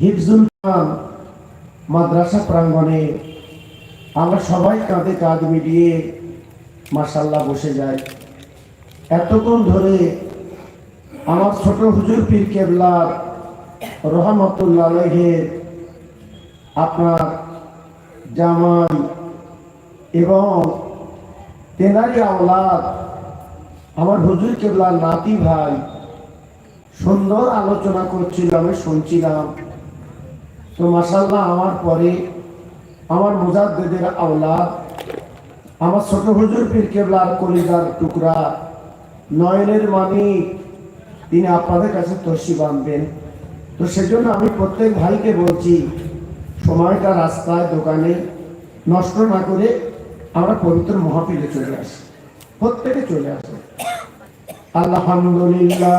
হিফজুল খান মাদ্রাসা প্রাঙ্গণে আমরা সবাই কাঁধে কাঁধ মিলিয়ে মাসাল্লাহ বসে যাই। এতক্ষণ ধরে আমার ছোট হুজুর পীর কেবলার রহমতুল্লাহ আলহের আপনার জামাই এবং তেনারি আওলাদ, আমার হুজুর কেবলার নাতি ভাই সুন্দর আলোচনা করছিল, আমি শুনছিলাম। তো মাসাল্লাহ আমার পরে আমার মুজাদ্দেদের আওলাদ, আমার ছোট হুজুর পীর কেবলার কলিজার টুকরা, নয়নের মানিক তিনি আপনাদের কাছে তসি বাঁধবেন তো সেজন্য আমি প্রত্যেক ভাইকে বলছি, সময়টা রাস্তায়, দোকানে নষ্ট না করে আমরা পবিত্র মহাপীরে চলে আসি। প্রত্যেকে চলে আসে। আলহামদুলিল্লাহ।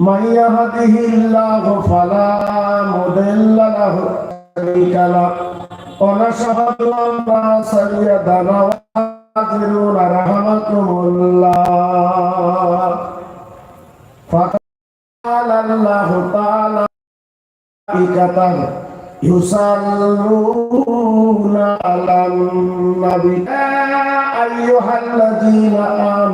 من يهده الله فلا مضل له شريك له ونشهد ان لا سيدنا وحاضرون رحمكم الله فقال الله تعالى ملائكته يصلون على النبي يا ايها الذين امنوا